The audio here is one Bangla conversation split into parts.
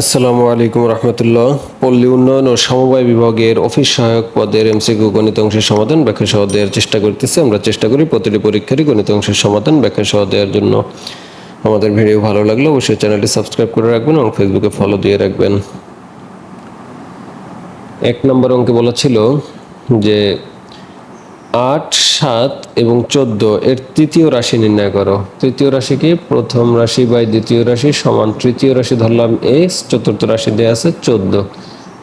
আসসালামু আলাইকুম রহমতুল্লাহ। পল্লী উন্নয়ন ও সমবায় বিভাগের অফিস সহায়ক পদের এম এমসিকিউ গণিত অংশের সমাধান ব্যাখ্যা সহ দেওয়ার চেষ্টা করতেছি। আমরা চেষ্টা করি প্রতিটি পরীক্ষারই গণিত অংশের সমাধান ব্যাখ্যা সহ দেওয়ার জন্য। আমাদের ভিডিও ভালো লাগলে অবশ্যই চ্যানেলটি সাবস্ক্রাইব করে রাখবেন এবং ফেসবুকে ফলো দিয়ে রাখবেন। এক নম্বর অঙ্কে বলা ছিল যে আট, সাত এবং চোদ্দ এর তৃতীয় রাশি নির্ণয় করো। তৃতীয় রাশি কি? প্রথম রাশি বাই দ্বিতীয় রাশি সমান। তৃতীয় রাশি ধরলাম এক্স চতুর্থ রাশি দেওয়া আছে চোদ্দ।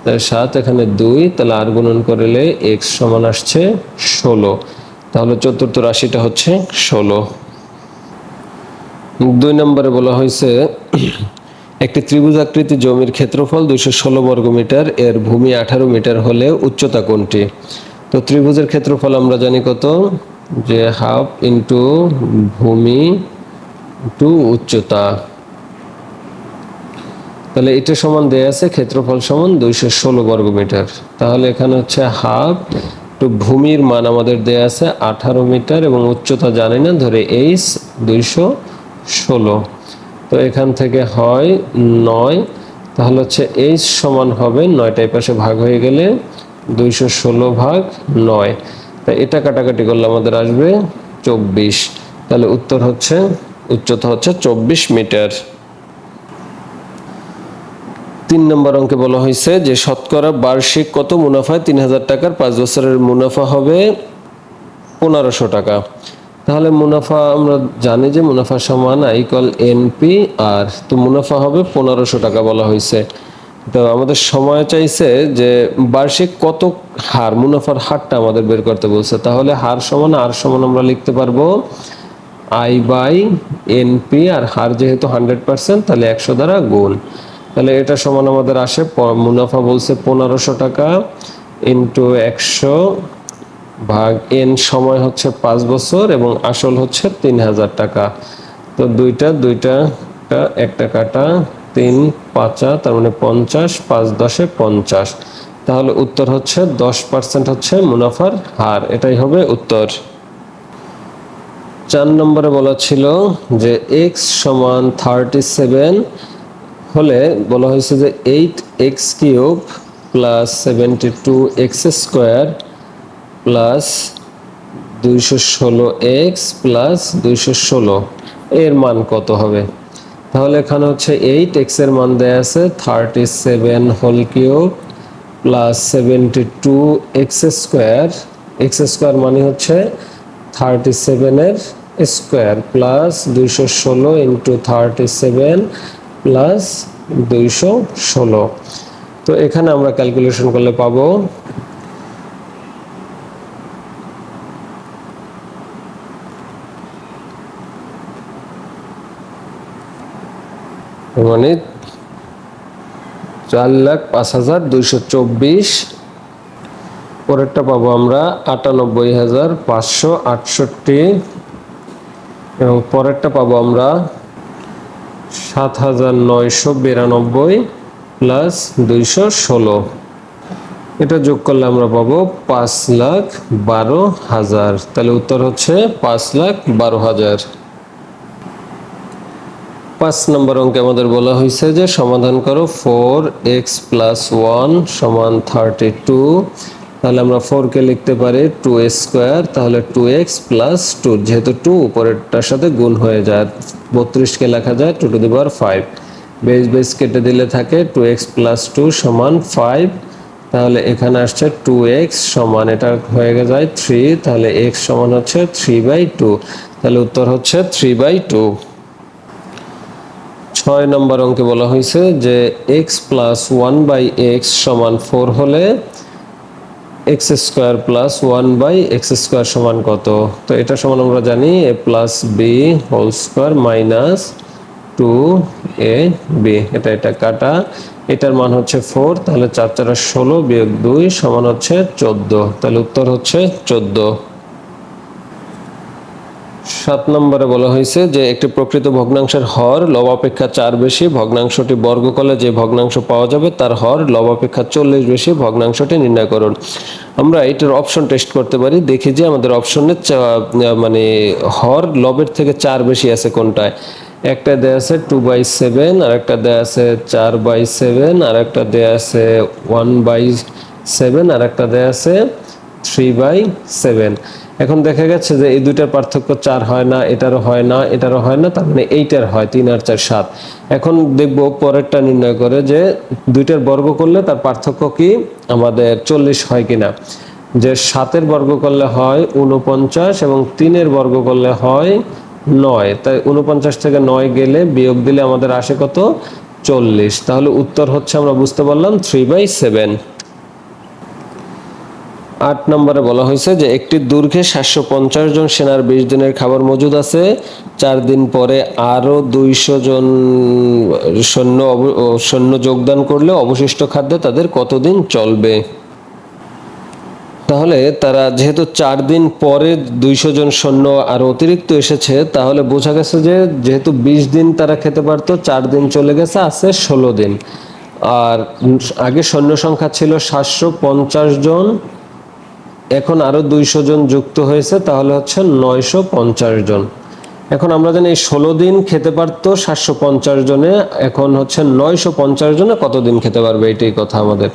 তাহলে সাত এখানে দুই, তাহলে আর গুণন করলে এক্স সমান আসছে ষোলো। তাহলে চতুর্থ রাশিটা হচ্ছে ষোলো। দুই নম্বরে বলা হয়েছে, একটি ত্রিভুজাকৃতি জমির ক্ষেত্রফল দুইশো ষোলো বর্গমিটার, এর ভূমি আঠারো মিটার হলে উচ্চতা কোনটি? তো ত্রিভুজের ক্ষেত্রফল আমরা জানি কত? যে হাফ ইন্টু ভূমি টু উচ্চতা। তাহলে এটা সমান দেয়া আছে, ক্ষেত্রফল সমান দুইশো ষোলো বর্গমিটার। তাহলে এখানে হচ্ছে হাফ টু ভূমির মান আমাদের দেয়া আছে আঠারো মিটার এবং উচ্চতা জানি না, ধরে এইচ দুইশো ষোলো। তো এখান থেকে হয় নয়, তাহলে হচ্ছে এইচ সমান হবে নয়টায় পাশে ভাগ হয়ে গেলে দুইশো ষোলো ভাগ নয়। তা এটা কাটাকাটি করলে আমাদের আসবে চব্বিশ। তাহলে উত্তর হচ্ছে, উচ্চতা হচ্ছে চব্বিশ মিটার। তিন নম্বর অঙ্কে বলা হয়েছে যে শতকরা বার্ষিক কত মুনাফায়? তিন হাজার টাকার পাঁচ বছরের মুনাফা হবে পনেরোশো টাকা। তাহলে মুনাফা আমরা জানি যে মুনাফা সমান আইকল এনপি আর, তো মুনাফা হবে পনেরোশো টাকা বলা হয়েছে। তো আমাদের সময় চাইছে যে বার্ষিক কত হার, মুনাফার হারটা আমাদের বের করতে বলছে। তাহলে হার সমান, আর সমান আমরা লিখতে পারব আই বাই এনপি, আর হার যেহেতু হান্ড্রেড পার্সেন্ট, তাহলে একশো দ্বারা গুণ। তাহলে এটা সমান আমাদের আসে মুনাফা বলছে পনেরোশো টাকা ইন্টু একশো ভাগ এন সময় হচ্ছে পাঁচ বছর এবং আসল হচ্ছে তিন হাজার টাকা। তো দুইটা দুইটা একটা কাটা তিন, পাঁচা, তার মানে পঞ্চাশ, পাঁচ দশে পঞ্চাশ। তাহলে উত্তর হচ্ছে দশ পার্সেন্ট হচ্ছে মুনাফার হার, এটাই হবে উত্তর। চার নম্বরে বলা ছিল যে এক্স সমান থার্টি সেভেন হলে বলা হয়েছে যে eight x cube plus seventy two x square plus দুইশো ষোলো এক্স প্লাস দুইশো ষোলো। এর মান কত হবে? তাহলে এখানে হচ্ছে এইট এক্সের মান দেয়া আছে thirty seven whole cube plus seventy two x square x square মানে হচ্ছে থার্টি সেভেনের স্কোয়ার প্লাস দুইশো ষোলো ইন্টু থার্টি সেভেন প্লাস দুইশো ষোলো। তো এখানে আমরা ক্যালকুলেশন করলে পাবো মানে চার লাখ পাঁচ হাজার দুইশো চব্বিশ। পরেরটা পাবো আমরা আটানব্বই হাজার পাঁচশো আটষট্টি। এবং পরেরটা পাবো আমরা সাত হাজার নয়শো বিরানব্বই প্লাস দুইশো ষোলো। এটা যোগ করলে আমরা পাবো পাঁচ লাখ বারো হাজার। তাহলে উত্তর হচ্ছে পাঁচ লাখ বারো হাজার। পাঁচ নম্বর অঙ্কে আমাদের বলা হয়েছে যে সমাধান করো ফোর এক্স প্লাস ওয়ান সমান থার্টি টু। তাহলে আমরা ফোরকে লিখতে পারি টু স্কোয়ার, তাহলে টু এক্স প্লাস টু, যেহেতু টু উপরেরটার সাথে গুণ হয়ে যায় বত্রিশকে লেখা যায় two two the power five. Base base কেটে দিলে থাকে টু এক্স প্লাস টু সমান ফাইভ। তাহলে এখানে আসছে টু এক্স সমান, এটা হয়ে যায় থ্রি, তাহলে এক্স সমান হচ্ছে থ্রি বাই টু। তাহলে উত্তর হচ্ছে থ্রি বাই টু। ছয় নম্বর অঙ্কে বলা হয়েছে যে x plus one by x সমান ফোর হলে x square plus one by x square সমান কত? তো এটা সমান আমরা জানি a plus b whole square minus two a b এটা এটা কাটা। এটার মান হচ্ছে ফোর তাহলে চার চারা ষোলো বিয়োগ দুই সমান হচ্ছে চোদ্দ। তাহলে উত্তর হচ্ছে চোদ্দ। সাত নম্বরে বলা হয়েছে যে, একটি প্রকৃত ভগ্নাংশের হর লব অপেক্ষা চার বেশি, ভগ্নাংশটি বর্গ করলে যে ভগ্নাংশ পাওয়া যাবে তার হর লব অপেক্ষা চল্লিশ বেশি, ভগ্নাংশটি নির্ণয় করুন। আমরা এটার অপশন টেস্ট করতে পারি, দেখি যে আমাদের অপশনে মানে হর লবের থেকে চার বেশি আছে কোনটায়। একটা দেয়া আছে টু বাই সেভেন আর একটা দেয়া আছে চার বাই সেভেন আর একটা দেয়া আছে ওয়ান বাই সেভেন আর একটা দেয়া আছে থ্রি বাই সেভেন এখন দেখা গেছে যে এই দুইটার পার্থক্য চার হয় না, এটারও হয় না, এটারও হয় না, তার মানে এইটার হয়, তিন আর চার, সাত। এখন দেখব পরেরটা নির্ণয় করে যে দুইটার বর্গ করলে তার পার্থক্য কি? আমাদের চল্লিশ হয় কিনা। যে সাতের বর্গ করলে হয় উনপঞ্চাশ এবং তিনের বর্গ করলে হয় নয়। তাই উনপঞ্চাশ থেকে নয় গেলে বিয়োগ দিলে আমাদের আসে কত? চল্লিশ। তাহলে উত্তর হচ্ছে আমরা বুঝতে পারলাম থ্রি বাই সেভেন আট নম্বরে বলা হয়েছে যে একটি দুর্গে সাতশো পঞ্চাশ জন সেনার বিশ দিনের খাবার মজুদ আছে। চার দিন পরে আরও দুইশো জন সৈন্য সৈন্য যোগদান করলে অবশিষ্ট খাদ্যে তাদের কতদিন চলবে? তাহলে তারা যেহেতু চার দিন পরে দুইশো জন সৈন্য আর অতিরিক্ত এসেছে, তাহলে বোঝা গেছে যে যেহেতু বিশ দিন তারা খেতে পারতো, চার দিন চলে গেছে, আছে ষোলো দিন। আর আগে সৈন্য সংখ্যা ছিল সাতশো পঞ্চাশ জন এখন আরও দুইশো জন যুক্ত হয়েছে, তাহলে হচ্ছে নয়শো পঞ্চাশ জন। এখন আমরা জানি ষোলো দিন খেতে পারতো সাতশো পঞ্চাশ জনে, এখন হচ্ছে নয়শো পঞ্চাশ জনে কতদিন খেতে পারবে এটাই কথা আমাদের।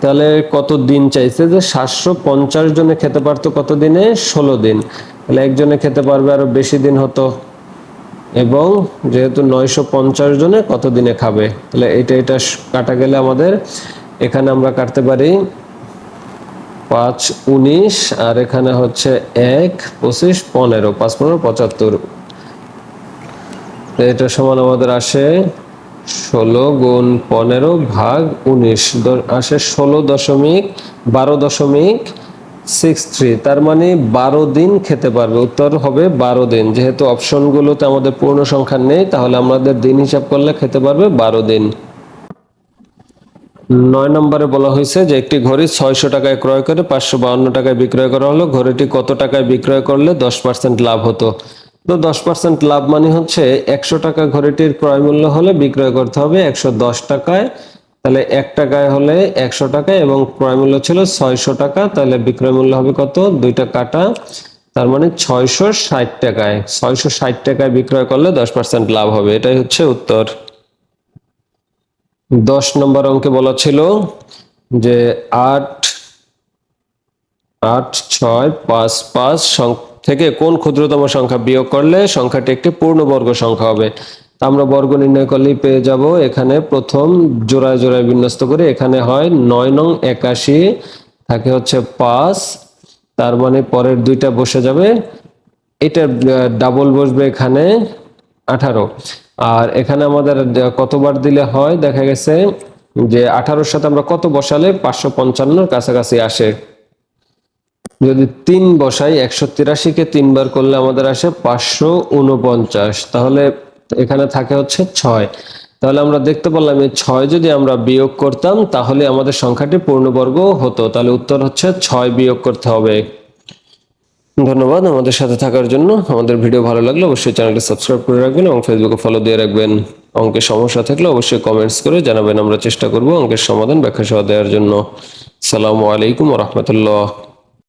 তাহলে কত দিন চাইছে যে সাতশো পঞ্চাশ জনে খেতে পারতো কত দিনে ষোলো দিন। তাহলে একজনে খেতে পারবে আরও বেশি দিন হতো। এবং যেহেতু নয়শো পঞ্চাশ জনে কত দিনে খাবে? তাহলে এটা এটা কাটা গেলে আমাদের, এখানে আমরা কাটতে পারি পাঁচ, উনিশ, আর এখানে হচ্ছে এক, পঁচিশ, পনেরো, পাঁচ, পনেরো, পঁচাত্তর। এটা সমান আমাদের আসে ষোলো গুণ পনেরো ভাগ উনিশ। আসে ষোলো দশমিক বারো দশমিক সিক্স থ্রি তার মানে বারো দিন খেতে পারবে। উত্তর হবে বারো দিন। যেহেতু অপশনগুলোতে আমাদের পূর্ণ সংখ্যা নেই, তাহলে আমাদের দিন হিসাব করলে খেতে পারবে বারো দিন। নয় নম্বরে বলা হয়েছে যে একটি ঘড়ি ছয়শো টাকায় ক্রয় করে, পাঁচশো বাউন্ন টাকায় বিক্রয় করা হলো। ঘড়িটি কত টাকায় বিক্রয় করলে দশ পার্সেন্ট লাভ হতো? তো দশ পার্সেন্ট লাভ মানে হচ্ছে একশো টাকা ঘড়িটির ক্রয় মূল্য হলে বিক্রয় করতে হবে একশো দশ টাকায়। তাহলে এক টাকায় হলে একশো টাকা এবং ক্রয় মূল্য ছিল ছয়শো টাকা, তাহলে বিক্রয় মূল্য হবে কত? দুইটা কাটা, তার মানে ছয়শো ষাট টাকায়। ছয়শো ষাট টাকায় বিক্রয় করলে দশ পার্সেন্ট লাভ হবে। এটাই হচ্ছে উত্তর। দশ নম্বর অঙ্কে বলা ছিল যে আট আট, ছয়, পাঁচ পাঁচ থেকে কোন ক্ষুদ্রতম সংখ্যা বিয়োগ করলে সংখ্যাটি একটি পূর্ণবর্গ সংখ্যা হবে? তা আমরা বর্গ নির্ণয় করলেই পেয়ে যাব। এখানে প্রথম জোড়ায় জোড়ায় বিন্যস্ত করে। এখানে হয় নয় নং একাশি, থাকে হচ্ছে পাঁচ, তার মানে পরের দুইটা বসে যাবে। এটা ডাবল বসবে এখানে আঠারো। আর এখানে আমাদের কতবার দিলে হয়, দেখা গেছে যে আঠারোর সাথে আমরা কত বসালে পাঁচশো পঞ্চান্নর কাছাকাছি আসে। যদি তিন বসাই, একশো তিরাশিকে তিনবার করলে আমাদের আসে পাঁচশো উনপঞ্চাশ তাহলে এখানে থাকে হচ্ছে ছয়। তাহলে আমরা দেখতে পারলাম এই ছয় যদি আমরা বিয়োগ করতাম, তাহলে আমাদের সংখ্যাটি পূর্ণবর্গ হতো। তাহলে উত্তর হচ্ছে ছয় বিয়োগ করতে হবে। ধন্যবাদ আমাদের সাথে থাকার জন্য। আমাদের ভিডিও ভালো লাগলে অবশ্যই চ্যানেলটি সাবস্ক্রাইব করে রাখবেন এবং ফেসবুকে ফলো দিয়ে রাখবেন। অঙ্কের সমস্যা থাকলে অবশ্যই কমেন্টস করে জানাবেন। আমরা চেষ্টা করব অঙ্কের সমাধান ব্যাখ্যা সহ দেওয়ার জন্য। সালামু আলাইকুম রহমতুল্লাহ।